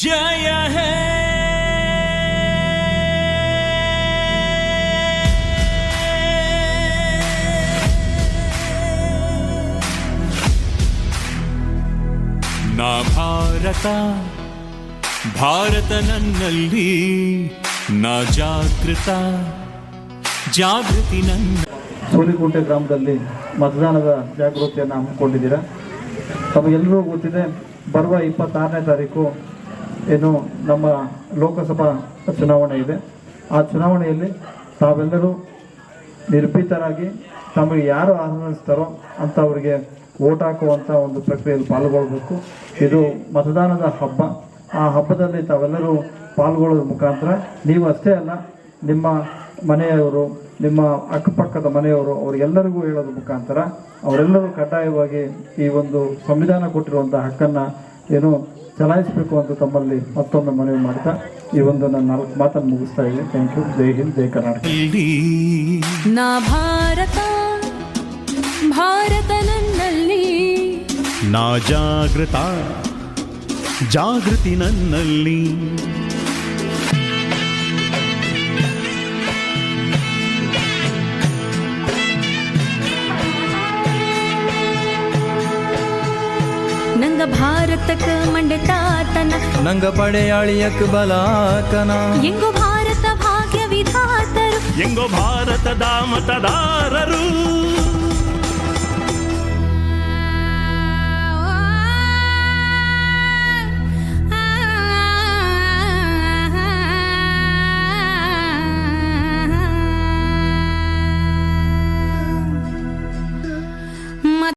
ಜಯ ಹೇ. ನಾ ಭಾರತ ಭಾರತ ನನ್ನಲ್ಲಿ, ನಾ ಜಾಗೃತ, ಜಾಗೃತಿ ನನ್ನ. ಸೂಲಿಕೋಟೆ ಗ್ರಾಮದಲ್ಲಿ ಮತದಾನದ ಜಾಗೃತಿಯನ್ನು ಹಮ್ಮಿಕೊಂಡಿದ್ದೀರಾ? ತಮಗೆಲ್ಲರೂ ಗೊತ್ತಿದೆ, ಬರುವ ಇಪ್ಪತ್ತಾರನೇ ತಾರೀಕು ಏನು ನಮ್ಮ ಲೋಕಸಭಾ ಚುನಾವಣೆ ಇದೆ. ಆ ಚುನಾವಣೆಯಲ್ಲಿ ತಾವೆಲ್ಲರೂ ನಿರ್ಭೀತರಾಗಿ ತಮಗೆ ಯಾರು ಆಹ್ವಾನಿಸ್ತಾರೋ ಅಂಥವರಿಗೆ ಓಟ್ ಹಾಕುವಂಥ ಒಂದು ಪ್ರಕ್ರಿಯೆಯಲ್ಲಿ ಪಾಲ್ಗೊಳ್ಬೇಕು. ಇದು ಮತದಾನದ ಹಬ್ಬ. ಆ ಹಬ್ಬದಲ್ಲಿ ತಾವೆಲ್ಲರೂ ಪಾಲ್ಗೊಳ್ಳೋದ್ರ ಮುಖಾಂತರ ನೀವು ಅಷ್ಟೇ ಅಲ್ಲ, ನಿಮ್ಮ ಮನೆಯವರು, ನಿಮ್ಮ ಅಕ್ಕಪಕ್ಕದ ಮನೆಯವರು, ಅವರಿಗೆಲ್ಲರಿಗೂ ಹೇಳೋದ್ರ ಮುಖಾಂತರ ಅವರೆಲ್ಲರೂ ಕಡ್ಡಾಯವಾಗಿ ಈ ಒಂದು ಸಂವಿಧಾನ ಕೊಟ್ಟಿರುವಂಥ ಹಕ್ಕನ್ನು ಏನು ಚಲಾಯಿಸಬೇಕು ಅಂತ ತಮ್ಮಲ್ಲಿ ಮತ್ತೊಮ್ಮೆ ಮನವಿ ಮಾಡ್ತಾ ಈ ಒಂದು ನನ್ನ ನಾಲ್ಕು ಮಾತನ್ನು ಮುಗಿಸ್ತಾ ಇದ್ದೀನಿ. Thank you Jai Hind Jai Karnataka. ನಾ ಭಾರತ ಭಾರತ ನನ್ನಲ್ಲಿ. ನಾ ಜಾಗೃತ ಜಾಗೃತಿ ನನ್ನಲ್ಲಿ. ನಂಗ ಭಾರತಕ್ಕ ಮಂಡತಾತನ ನಂಗ ಪಡೆಯಾಳಿಯಕ್ ಬಲಾಕನ ಎಂಗು ಭಾರತ ಭಾಗ್ಯ ವಿಧಾತರು ಎಂಗೋ ಭಾರತದ ಮತದಾರರು